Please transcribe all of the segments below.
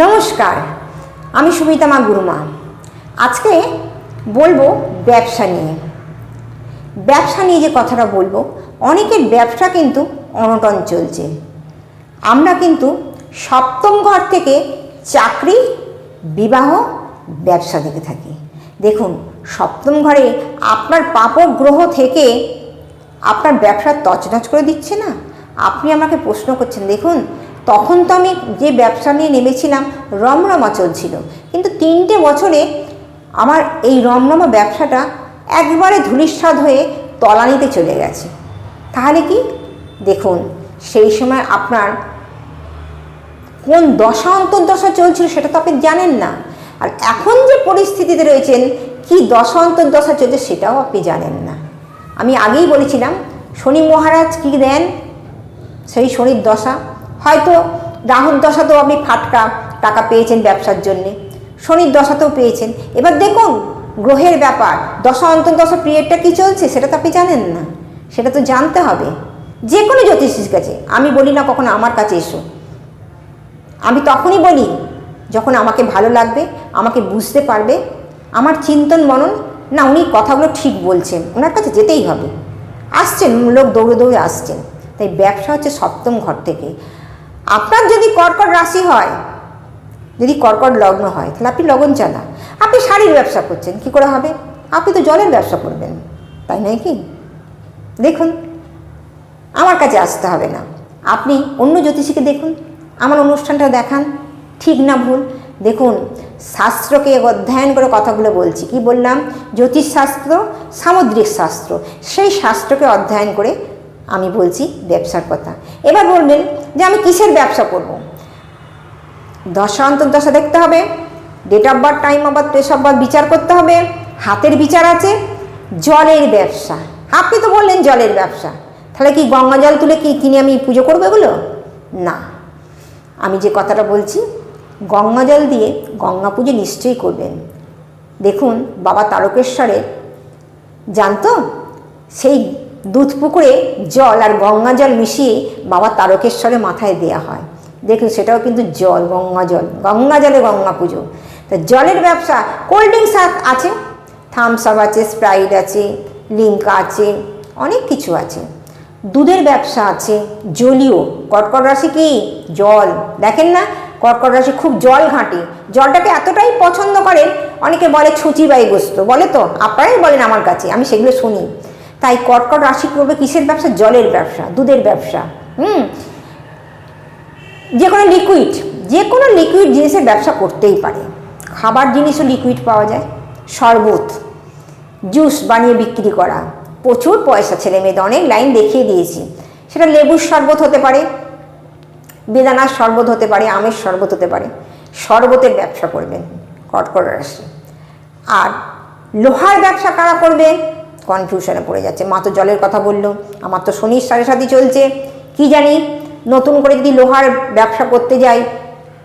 নমস্কার, আমি সুমিতা মা গুরুমা। আজকে বলব ব্যবসা নিয়ে। ব্যবসা নিয়ে যে কথাটা বলব, অনেকের ব্যবসা কিন্তু অনটন চলছে। আমরা কিন্তু সপ্তম ঘর থেকে চাকরি, বিবাহ, ব্যবসা দেখে থাকি। দেখুন, সপ্তম ঘরে আপনার পাপক গ্রহ থেকে আপনার ব্যবসা তছনছ করে দিচ্ছে না? আপনি আমাকে প্রশ্ন করছেন, দেখুন তখন তো আমি যে ব্যবসা নিয়ে নেমেছিলাম, রমরমা চলছিল। কিন্তু তিনটে বছরে আমার এই রমরমা ব্যবসাটা একবারে ধূলিস্বাদ হয়ে তলানিতে চলে গেছে। তাহলে কি? দেখুন, সেই সময় আপনার কোন দশা অন্তর্দশা চলছিল সেটা তো আপনি জানেন না। আর এখন যে পরিস্থিতিতে রয়েছেন, কি দশা অন্তর্দশা চলছে সেটাও আপনি জানেন না। আমি আগেই বলেছিলাম, শনি মহারাজ কি দেন? সেই শনির দশা হয়তো রাহুর দশাতেও আপনি ফাটকা টাকা পেয়েছেন ব্যবসার জন্যে, শনির দশাতেও পেয়েছেন। এবার দেখুন, গ্রহের ব্যাপার, দশা অন্তর্দশা পিরিয়ডটা কী চলছে সেটা তো আপনি জানেন না। সেটা তো জানতে হবে। যে কোনো জ্যোতিষীর কাছে, আমি বলি না কখনো আমার কাছে এসো। আমি তখনই বলি, যখন আমাকে ভালো লাগবে, আমাকে বুঝতে পারবে, আমার চিন্তন মনন, না উনি কথাগুলো ঠিক বলছেন ওনার কাছে যেতেই হবে। আসছেন, লোক দৌড়ে দৌড়ে আসছেন। তাই ব্যবসা হচ্ছে সপ্তম ঘর থেকে। আপনার যদি কর্কট রাশি হয়, যদি কর্কট লগ্ন হয়, তাহলে আপনি লগন চালা। আপনি শাড়ির ব্যবসা করছেন, কি করে হবে? আপনি তো জলের ব্যবসা করবেন, তাই নয় কি? দেখুন, আমার কাছে আসতে হবে না। আপনি অন্য জ্যোতিষীকে দেখুন, আমার অনুষ্ঠানটা দেখান, ঠিক না ভুল। দেখুন, শাস্ত্রকে অধ্যয়ন করে কথাগুলো বলছি। কি বললাম? জ্যোতিষশাস্ত্র, সামুদ্রিক শাস্ত্র। সেই শাস্ত্রকে অধ্যয়ন করে আমি বলছি ব্যবসার কথা। এবার বলবেন যে আমি কিসের ব্যবসা করব? দশা অন্তর্দশা দেখতে হবে date of birth time of birth place of birth বিচার করতে হবে, হাতের বিচার আছে, জলের ব্যবসা। আপনি তো বললেন জলের ব্যবসা। তাহলে কি গঙ্গা জল তুলে কি কিনে আমি পুজো করব এগুলো? না। আমি যে কথাটা বলছি, গঙ্গা জল দিয়ে গঙ্গা পুজো নিশ্চয়ই করবেন। দেখুন, বাবা তারকেশ্বরের, জানতো? সেই দুধ পুকুরে জল আর গঙ্গা জল মিশিয়ে বাবা তারকেশ্বরে মাথায় দেয়া হয়। দেখুন, সেটাও কিন্তু জল, গঙ্গা জল, গঙ্গা জলে গঙ্গা পুজো। তা জলের ব্যবসা, কোল্ড ড্রিঙ্কস আছে, থামস আপ আছে, স্প্রাইট আছে, লিঙ্কা আছে, অনেক কিছু আছে। দুধের ব্যবসা আছে, জলীয়, কর্কট রাশি কি? জল। দেখেন না, কর্কট রাশি খুব জল ঘাঁটে। জলটাকে এতটাই পছন্দ করেন, অনেকে বলে ছুচি গোস্ত বলে তো, আপনারাই বলেন আমার কাছে, আমি সেগুলো শুনি। তাই কর্কট রাশি করবে কিসের ব্যবসা? জলের ব্যবসা, দুধের ব্যবসা। হুম? যে কোনো লিকুইড যে কোনো লিকুইড জিনিসের ব্যবসা করতেই পারে। খাবার জিনিসও লিকুইড পাওয়া যায়। শরবত জুস বানিয়ে বিক্রি করা। প্রচুর পয়সা, ছেলে মেয়েদের অনেক লাইন দেখিয়ে দিয়েছি। সেটা লেবুর শরবত হতে পারে, বেদানার শরবত হতে পারে, আমের শরবত হতে পারে। শরবতের ব্যবসা করবেন কটকট রাশি। আর লোহার ব্যবসা কারা করবে কনফিউশনে পড়ে যাচ্ছে। মা তো জলের কথা বলল, আমার তো শনির সাড়ে সাথে চলছে। কি জানি, নতুন করে যদি লোহার ব্যবসা করতে যাই,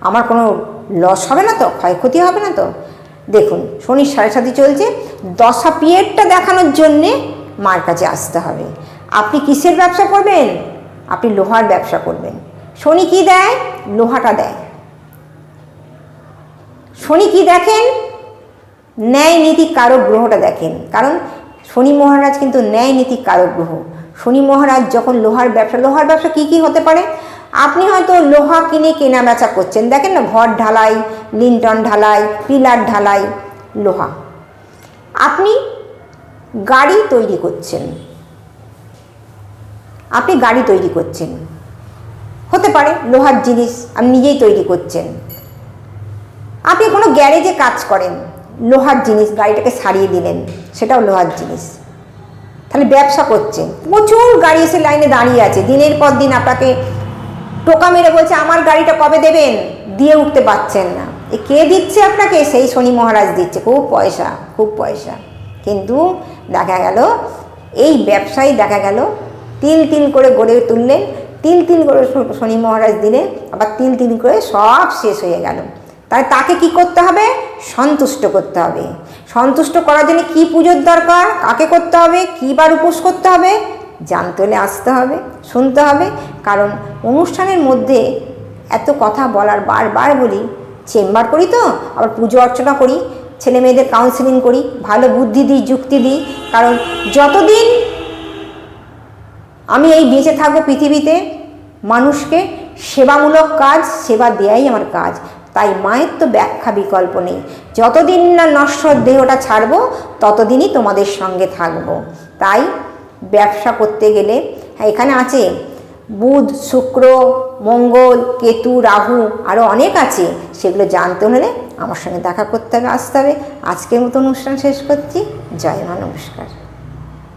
আমার কোনো লস হবে না তো? ক্ষয়ক্ষতি হবে না তো? দেখুন, শনির সাড়ে সাথে চলছে। দশা পিরিয়ডটা দেখানোর জন্যে মার কাছে আসতে হবে। আপনি কিসের ব্যবসা করবেন? আপনি লোহার ব্যবসা করবেন। শনি কি দেয়? লোহাটা দেয়। শনি কি দেখেন? ন্যায় নীতি কারক গ্রহটা দেখেন। কারণ শনি মহারাজ কিন্তু ন্যায় নীতি কারক গ্রহ। শনি মহারাজ যখন লোহার ব্যবসা লোহার ব্যবসা কি কি হতে পারে? আপনি হয়তো লোহা কিনে কেনা বেচা করছেন। দেখেন না ঘর ঢালাই, লিন্টন ঢালাই, পিলার ঢালাই, লোহা। আপনি গাড়ি তৈরি করছেন। আপনি গাড়ি তৈরি করছেন। হতে পারে, লোহার জিনিস আপনি নিজেই তৈরি করছেন। আপনি কোনো গ্যারেজে কাজ করেন। লোহার জিনিস, গাড়িটাকে সারিয়ে দিলেন। সেটাও লোহার জিনিস। তাহলে ব্যবসা করছেন প্রচুর গাড়ি এসে লাইনে দাঁড়িয়ে আছে। দিনের পর দিন আপনাকে টোকা মেরে বলছে, আমার গাড়িটা কবে দেবেন? দিয়ে উঠতে পারছেন না। এ কে দিচ্ছে আপনাকে? সেই শনি মহারাজ দিচ্ছে। খুব পয়সা খুব পয়সা। কিন্তু দেখা গেল, এই ব্যবসায়ী দেখা গেল, তিল তিল করে গড়ে তুললেন। তিল তিল করে শনি মহারাজ দিলেন। আবার তিল তিল করে সব শেষ হয়ে গেল। তাই তাকে কি করতে হবে? সন্তুষ্ট করতে হবে। সন্তুষ্ট করার জন্য কি পুজোর দরকার? কাকে করতে হবে? কী বার উপোস করতে হবে? জানতে হলে আসতে হবে, শুনতে হবে। কারণ অনুষ্ঠানের মধ্যে এত কথা বলার বারবার বলি, চেম্বার করি তো, আবার পুজো অর্চনা করি, ছেলে মেয়েদের কাউন্সিলিং করি, ভালো বুদ্ধি দিই, যুক্তি দিই। কারণ যতদিন আমি এই বেঁচে থাকব পৃথিবীতে, মানুষকে সেবামূলক কাজ, সেবা দেয়াই আমার কাজ। তাই মায়ের তো ব্যাখ্যা বিকল্প নেই। যতদিন না নশ্বর দেহটা ছাড়বো, ততদিনই তোমাদের সঙ্গে থাকব। তাই ব্যবসা করতে গেলে হ্যাঁ এখানে আছে, বুধ, শুক্র, মঙ্গল, কেতু, রাহু আরও অনেক আছে, সেগুলো জানতে হলে আমার সঙ্গে দেখা করতে হবে, আসতে হবে। আজকের মতো অনুষ্ঠান শেষ করছি। জয় মা, নমস্কার।